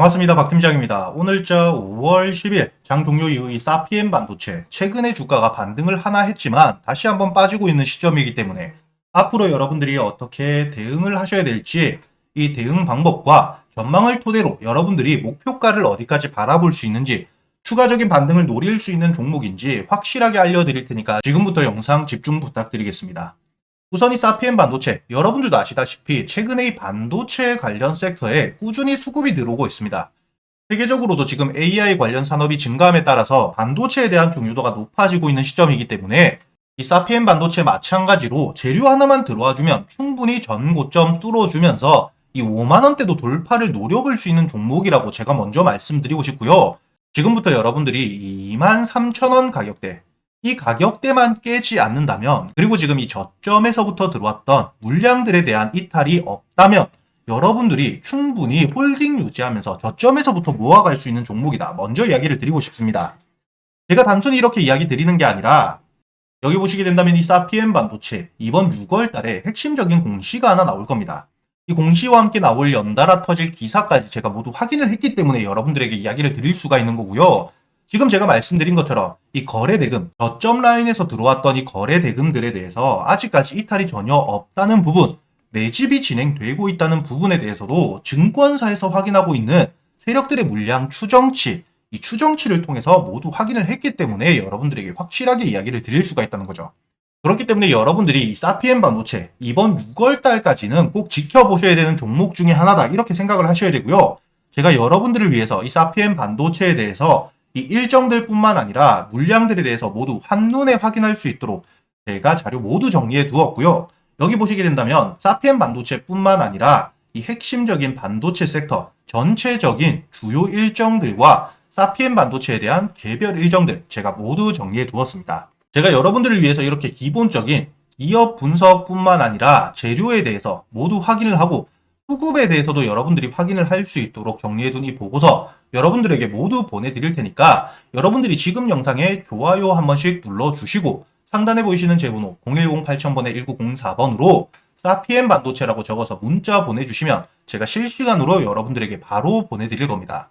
반갑습니다. 박 팀장입니다. 오늘자 5월 10일 장 종료 이후 이 사피엔 반도체 최근에 주가가 반등을 하나 했지만 다시 한번 빠지고 있는 시점이기 때문에 앞으로 여러분들이 어떻게 대응을 하셔야 될지 이 대응 방법과 전망을 토대로 여러분들이 목표가를 어디까지 바라볼 수 있는지 추가적인 반등을 노릴 수 있는 종목인지 확실하게 알려드릴 테니까 지금부터 영상 집중 부탁드리겠습니다. 우선 이 사피엔 반도체 여러분들도 아시다시피 최근에 이 반도체 관련 섹터에 꾸준히 수급이 들어오고 있습니다. 세계적으로도 지금 AI 관련 산업이 증가함에 따라서 반도체에 대한 중요도가 높아지고 있는 시점이기 때문에 이 사피엔 반도체 마찬가지로 재료 하나만 들어와 주면 충분히 전 고점 뚫어주면서 이 5만 원대도 돌파를 노려볼 수 있는 종목이라고 제가 먼저 말씀드리고 싶고요. 지금부터 여러분들이 2만 3천 원 가격대 이 가격대만 깨지 않는다면 그리고 지금 이 저점에서부터 들어왔던 물량들에 대한 이탈이 없다면 여러분들이 충분히 홀딩 유지하면서 저점에서부터 모아갈 수 있는 종목이다. 먼저 이야기를 드리고 싶습니다. 제가 단순히 이렇게 이야기 드리는 게 아니라 여기 보시게 된다면 이 사피엔 반도체 이번 6월 달에 핵심적인 공시가 하나 나올 겁니다. 이 공시와 함께 나올 연달아 터질 기사까지 제가 모두 확인을 했기 때문에 여러분들에게 이야기를 드릴 수가 있는 거고요. 지금 제가 말씀드린 것처럼 이 거래 대금, 저점 라인에서 들어왔던 이 거래 대금들에 대해서 아직까지 이탈이 전혀 없다는 부분, 매집이 진행되고 있다는 부분에 대해서도 증권사에서 확인하고 있는 세력들의 물량 추정치, 이 추정치를 통해서 모두 확인을 했기 때문에 여러분들에게 확실하게 이야기를 드릴 수가 있다는 거죠. 그렇기 때문에 여러분들이 이 사피엔 반도체 이번 6월 달까지는 꼭 지켜보셔야 되는 종목 중에 하나다 이렇게 생각을 하셔야 되고요. 제가 여러분들을 위해서 이 사피엔 반도체에 대해서 이 일정들 뿐만 아니라 물량들에 대해서 모두 한눈에 확인할 수 있도록 제가 자료 모두 정리해 두었고요. 여기 보시게 된다면 사피엔 반도체 뿐만 아니라 이 핵심적인 반도체 섹터 전체적인 주요 일정들과 사피엔 반도체에 대한 개별 일정들 제가 모두 정리해 두었습니다. 제가 여러분들을 위해서 이렇게 기본적인 기업 분석뿐만 아니라 재료에 대해서 모두 확인을 하고 수급에 대해서도 여러분들이 확인을 할 수 있도록 정리해 둔 이 보고서 여러분들에게 모두 보내드릴 테니까 여러분들이 지금 영상에 좋아요 한 번씩 눌러주시고 상단에 보이시는 제 번호 010-8000번에 1904번으로 사피엔 반도체라고 적어서 문자 보내주시면 제가 실시간으로 여러분들에게 바로 보내드릴 겁니다.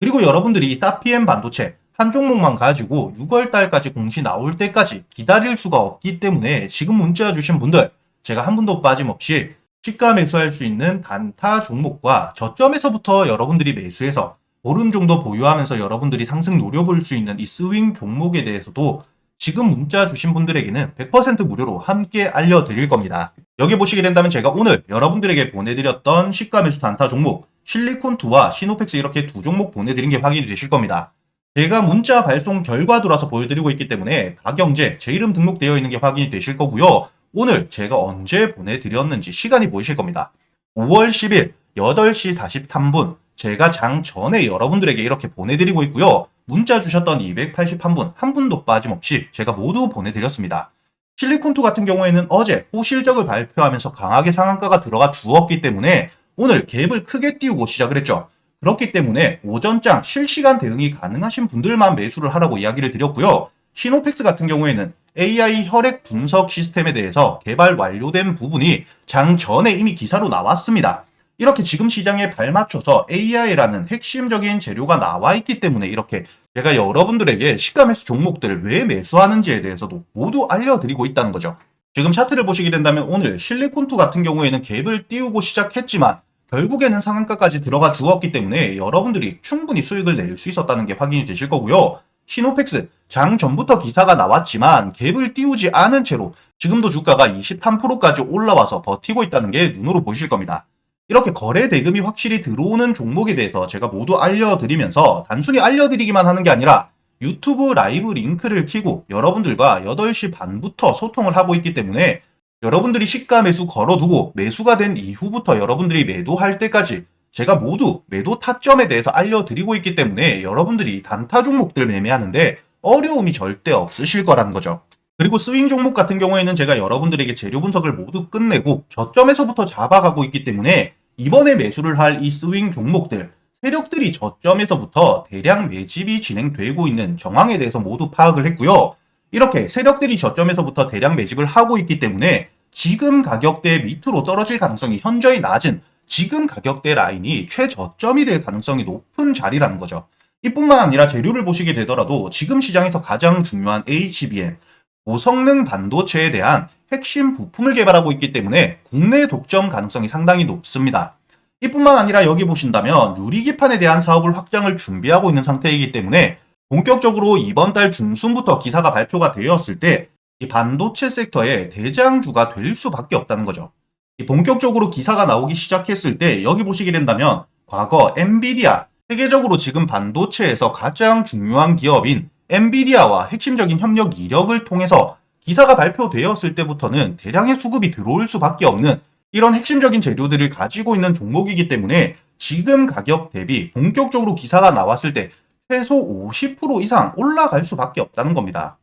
그리고 여러분들이 이 사피엔 반도체 한 종목만 가지고 6월 달까지 공시 나올 때까지 기다릴 수가 없기 때문에 지금 문자 주신 분들 제가 한 분도 빠짐없이 시가 매수할 수 있는 단타 종목과 저점에서부터 여러분들이 매수해서 보름 정도 보유하면서 여러분들이 상승 노려볼 수 있는 이 스윙 종목에 대해서도 지금 문자 주신 분들에게는 100% 무료로 함께 알려드릴 겁니다. 여기 보시게 된다면 제가 오늘 여러분들에게 보내드렸던 시가 매수 단타 종목 실리콘2와 시노펙스 이렇게 두 종목 보내드린 게 확인이 되실 겁니다. 제가 문자 발송 결과 들어와서 보여드리고 있기 때문에 다경제 제 이름 등록되어 있는 게 확인이 되실 거고요. 오늘 제가 언제 보내드렸는지 시간이 보이실 겁니다. 5월 10일 8시 43분 제가 장 전에 여러분들에게 이렇게 보내드리고 있고요. 문자 주셨던 281분 한 분도 빠짐없이 제가 모두 보내드렸습니다. 실리콘2 같은 경우에는 어제 호실적을 발표하면서 강하게 상한가가 들어가 주었기 때문에 오늘 갭을 크게 띄우고 시작을 했죠. 그렇기 때문에 오전장 실시간 대응이 가능하신 분들만 매수를 하라고 이야기를 드렸고요. 시노펙스 같은 경우에는 AI 혈액 분석 시스템에 대해서 개발 완료된 부분이 장 전에 이미 기사로 나왔습니다. 이렇게 지금 시장에 발맞춰서 AI라는 핵심적인 재료가 나와 있기 때문에 이렇게 제가 여러분들에게 시가 매수 종목들을 왜 매수하는지에 대해서도 모두 알려드리고 있다는 거죠. 지금 차트를 보시게 된다면 오늘 실리콘2 같은 경우에는 갭을 띄우고 시작했지만 결국에는 상한가까지 들어가 주었기 때문에 여러분들이 충분히 수익을 낼 수 있었다는 게 확인이 되실 거고요. 시노펙스 장 전부터 기사가 나왔지만 갭을 띄우지 않은 채로 지금도 주가가 23%까지 올라와서 버티고 있다는 게 눈으로 보이실 겁니다. 이렇게 거래 대금이 확실히 들어오는 종목에 대해서 제가 모두 알려드리면서 단순히 알려드리기만 하는 게 아니라 유튜브 라이브 링크를 키고 여러분들과 8시 반부터 소통을 하고 있기 때문에 여러분들이 시가 매수 걸어두고 매수가 된 이후부터 여러분들이 매도할 때까지 제가 모두 매도 타점에 대해서 알려드리고 있기 때문에 여러분들이 단타 종목들 매매하는데 어려움이 절대 없으실 거라는 거죠. 그리고 스윙 종목 같은 경우에는 제가 여러분들에게 재료 분석을 모두 끝내고 저점에서부터 잡아가고 있기 때문에 이번에 매수를 할 이 스윙 종목들 세력들이 저점에서부터 대량 매집이 진행되고 있는 정황에 대해서 모두 파악을 했고요. 이렇게 세력들이 저점에서부터 대량 매집을 하고 있기 때문에 지금 가격대 밑으로 떨어질 가능성이 현저히 낮은 지금 가격대 라인이 최저점이 될 가능성이 높은 자리라는 거죠. 이뿐만 아니라 재료를 보시게 되더라도 지금 시장에서 가장 중요한 HBM, 고성능 반도체에 대한 핵심 부품을 개발하고 있기 때문에 국내 독점 가능성이 상당히 높습니다. 이뿐만 아니라 여기 보신다면 유리기판에 대한 사업을 확장을 준비하고 있는 상태이기 때문에 본격적으로 이번 달 중순부터 기사가 발표가 되었을 때 이 반도체 섹터의 대장주가 될 수밖에 없다는 거죠. 이 본격적으로 기사가 나오기 시작했을 때 여기 보시게 된다면 과거 엔비디아 세계적으로 지금 반도체에서 가장 중요한 기업인 엔비디아와 핵심적인 협력 이력을 통해서 기사가 발표되었을 때부터는 대량의 수급이 들어올 수밖에 없는 이런 핵심적인 재료들을 가지고 있는 종목이기 때문에 지금 가격 대비 본격적으로 기사가 나왔을 때 최소 50% 이상 올라갈 수밖에 없다는 겁니다.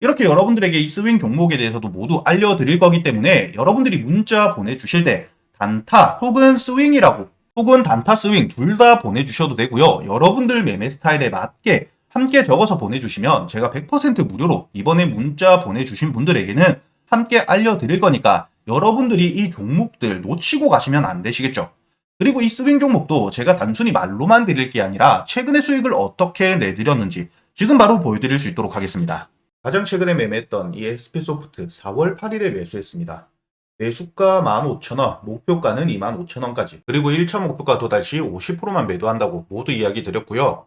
이렇게 여러분들에게 이 스윙 종목에 대해서도 모두 알려드릴 거기 때문에 여러분들이 문자 보내주실 때 단타 혹은 스윙이라고 혹은 단타 스윙 둘 다 보내주셔도 되고요. 여러분들 매매 스타일에 맞게 함께 적어서 보내주시면 제가 100% 무료로 이번에 문자 보내주신 분들에게는 함께 알려드릴 거니까 여러분들이 이 종목들 놓치고 가시면 안 되시겠죠. 그리고 이 스윙 종목도 제가 단순히 말로만 드릴 게 아니라 최근의 수익을 어떻게 내드렸는지 지금 바로 보여드릴 수 있도록 하겠습니다. 가장 최근에 매매했던 이 SP소프트 4월 8일에 매수했습니다. 매수가 15,000원, 목표가는 25,000원까지, 그리고 1차 목표가 도달 시 50%만 매도한다고 모두 이야기 드렸고요.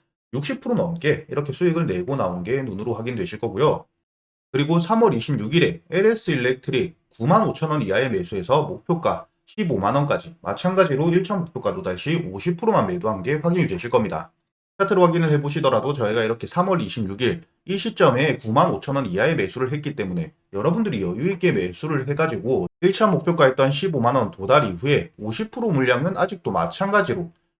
60% 넘게 이렇게 수익을 내고 나온 게 눈으로 확인되실 거고요. 그리고 3월 26일에 LS 일렉트릭 95,000원 이하의 매수해서 목표가 15만원까지 마찬가지로 1차 목표가 도달 시 50%만 매도한 게 확인이 되실 겁니다. 차트로 확인을 해보시더라도 저희가 이렇게 3월 26일 이 시점에 95,000원 이하의 매수를 했기 때문에 여러분들이 여유있게 매수를 해가지고 1차 목표가였던 15만원 도달 이후에 50% 물량은 아직도 마찬가지로